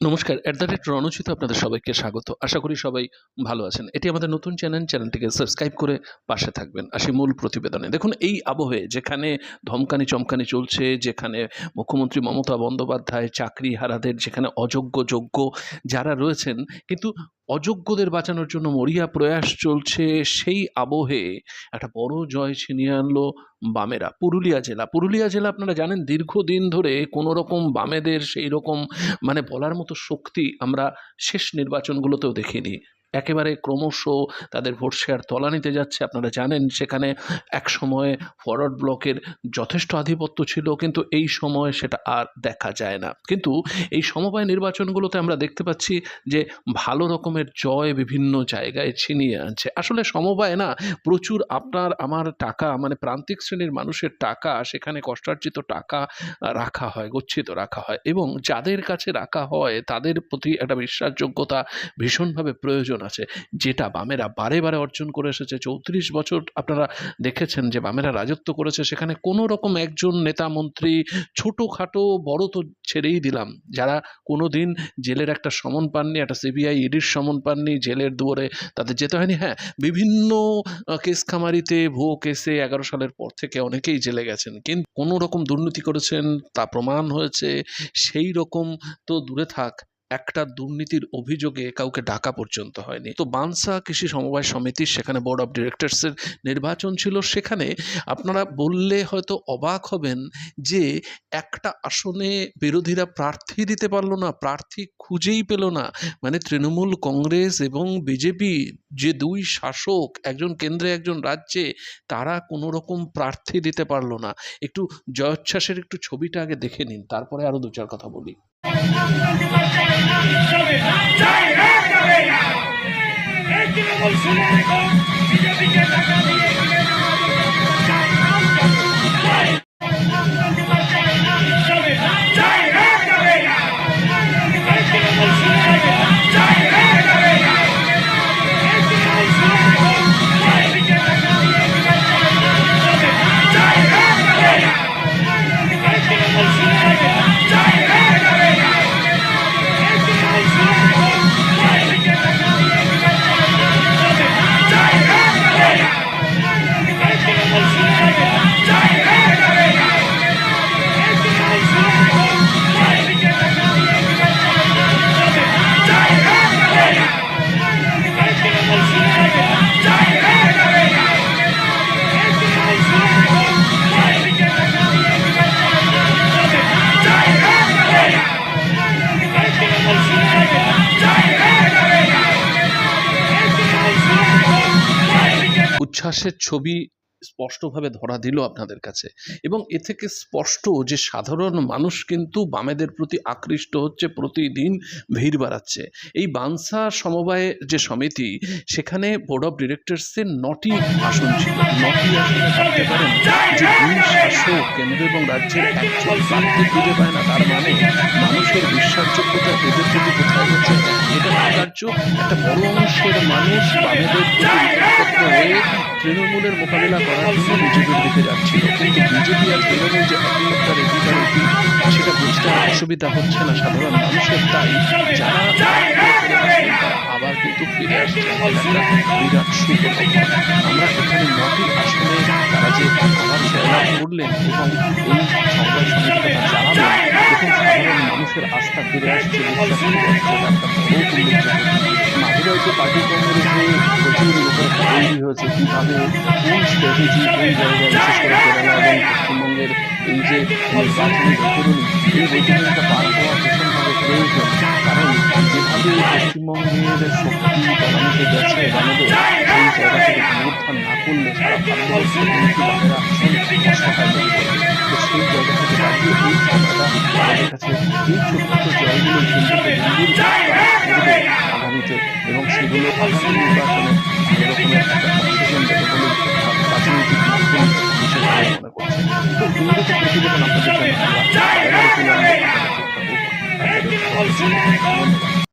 নমস্কার at the rate রণচিত আপনাদের সবাইকে স্বাগত। আশা করি সবাই ভালো আছেন। এটি আমাদের নতুন চ্যানেল, চ্যানেলটিকে সাবস্ক্রাইব করে পাশে থাকবেন। আসি মূল প্রতিবেদনে। দেখুন, এই আবহে যেখানে ধমকানি চমকানি চলছে, যেখানে মুখ্যমন্ত্রী মমতা বন্দ্যোপাধ্যায় চাকরি হারাদের যেখানে অযোগ্য যোগ্য যারা রয়েছেন, কিন্তু অযোগ্যদের বাঁচানোর জন্য মরিয়া প্রয়াস চলছে, সেই আবহে একটা বড় জয় ছিনিয়ে আনলো বামেরা, পুরুলিয়া জেলা। পুরুলিয়া জেলা আপনারা জানেন, দীর্ঘদিন ধরে কোনো রকম বামেদের সেই রকম মানে বলার মতো শক্তি আমরা শেষ নির্বাচনগুলোতেও দেখিনি। একেবারে ক্রমশ তাদের ভোট শেয়ার তলানিতে যাচ্ছে। আপনারা জানেন, সেখানে এক সময়ে ফরওয়ার্ড ব্লকের যথেষ্ট আধিপত্য ছিল, কিন্তু এই সময় সেটা আর দেখা যায় না। কিন্তু এই সমবায় নির্বাচনগুলোতে আমরা দেখতে পাচ্ছি যে ভালো রকমের জয় বিভিন্ন জায়গায় ছিনিয়ে আনছে। আসলে সমবায় না, প্রচুর আপনার, আমার টাকা মানে প্রান্তিক শ্রেণির মানুষের টাকা, সেখানে কষ্টার্জিত টাকা রাখা হয়, গচ্ছিত রাখা হয় এবং যাদের কাছে রাখা হয়, তাদের প্রতি একটা বিশ্বাসযোগ্যতা ভীষণভাবে প্রয়োজন আছে, যেটা বামেরা বারে বারে অর্জন করে এসেছে। চৌত্রিশ বছর আপনারা দেখেছেন যে বামেরা রাজত্ব করেছে, সেখানে কোনো রকম একজন নেতা মন্ত্রী ছোটোখাটো বড় তো ছেড়েই দিলাম। যারা কোনো দিন জেলের একটা সমন পাননি, একটা সিবিআই ইডির সমন পাননি, জেলের দুয়ারে তাদের যেতে হয়নি। হ্যাঁ বিভিন্ন কেস খামারিতে, ভুয়ো কেসে এগারো সালের পর থেকে অনেকেই জেলে গেছেন। কিন্তু কোনো রকম দুর্নীতি করেছেন, তা প্রমাণ হয়েছে। সেই রকম তো দূরে থাক। একটা দুর্নীতির অভিযোগে কাউকে ডাকা পর্যন্ত হয়নি। তো বানসা কৃষি সমবায় সমিতির সেখানে বোর্ড অফ ডিরেক্টরসের নির্বাচন ছিল, সেখানে আপনারা বললে হয়তো অবাক হবেন যে একটা আসনে বিরোধীরা প্রার্থী দিতে পারল না, প্রার্থী খুঁজেই পেল না। মানে তৃণমূল কংগ্রেস এবং বিজেপি যে দুই শাসক, একজন কেন্দ্রে, একজন রাজ্যে, তারা কোনো রকম প্রার্থী দিতে পারল না। একটু জয়োচ্ছ্বাসের একটু ছবিটা আগে দেখে নিন, তারপরে আরও দু চার কথা বলি। Thank you. উচ্ছ্বাসের ছবি স্পষ্টভাবে ধরা দিল আপনাদের কাছে। এবং এ থেকে স্পষ্ট যে সাধারণ মানুষ কিন্তু বামেদের প্রতি আকৃষ্ট হচ্ছে, প্রতিদিন ভিড় বাড়াচ্ছে। এই বানসা সমবায় যে সমিতি, সেখানে বোর্ড অফ ডিরেক্টরসের নটি আসন ছিল। নটি আসনে কেন্দ্র এবং রাজ্যের একজন প্রার্থী খুঁজে পায় না, তার মানে মানুষের বিশ্বাসযোগ্যতা এদের প্রতি কোথায় হচ্ছে এটা আচার্য একটা বড় অংশের মানুষ বামেদের প্রতি তৃণমূলের মোকাবিলা করার জন্য বিজেপির দিকে যাচ্ছিল। কিন্তু বিজেপি আর তৃণমূল যে একমাত্র রেডিকালিটি সেটা বুঝতে অসুবিধা হচ্ছে না সাধারণ মানুষের তাই যারা আবার কিন্তু ফিরে আসছে বিরাট আমরা এখানে নটি আসনে তারা যে আবার জয়লাভ করলেন এবং এই সংবাদ দেখুন সাধারণ মানুষের আস্থা ফিরে আসছে বিশ্বাস ফিরে আসছে এটা একটা বড় উল্লেখযোগ্য মাদুরাইতে পার্টিক্রমের উপরে প্রচুর উপরে তৈরি হয়েছে কীভাবে কোন স্ট্র্যাটেজি কোন জায়গায় বিশেষ করে কেরালা এবং পশ্চিমবঙ্গের এই যে নির্বাচনী বৈতরণী এই বৈতরণীটা পার হওয়া ভীষণভাবে প্রয়োজন। কারণ যেভাবে পশ্চিমবঙ্গের শক্তি তলানিতে গেছে বামেদের সেই জায়গা থেকে পুনরুত্থান না করলে সারা ভারতবর্ষে কিন্তু বামেরা ভীষণ সেই জায়গা থেকে দাঁড়িয়ে এই জায়গাটা আমাদের কাছে এই ছোট ছোট জয়গুলো কিন্তু আগামীতে এবং সেগুলো আগামী নির্বাচনে এরকম একটা অক্সিজেন দেবে বলে রাজনৈতিক মাধ্যম বিশেষভাবে মনে করছে। তো এইরকম প্রতিবেদন আপনাদের জন্য আমরা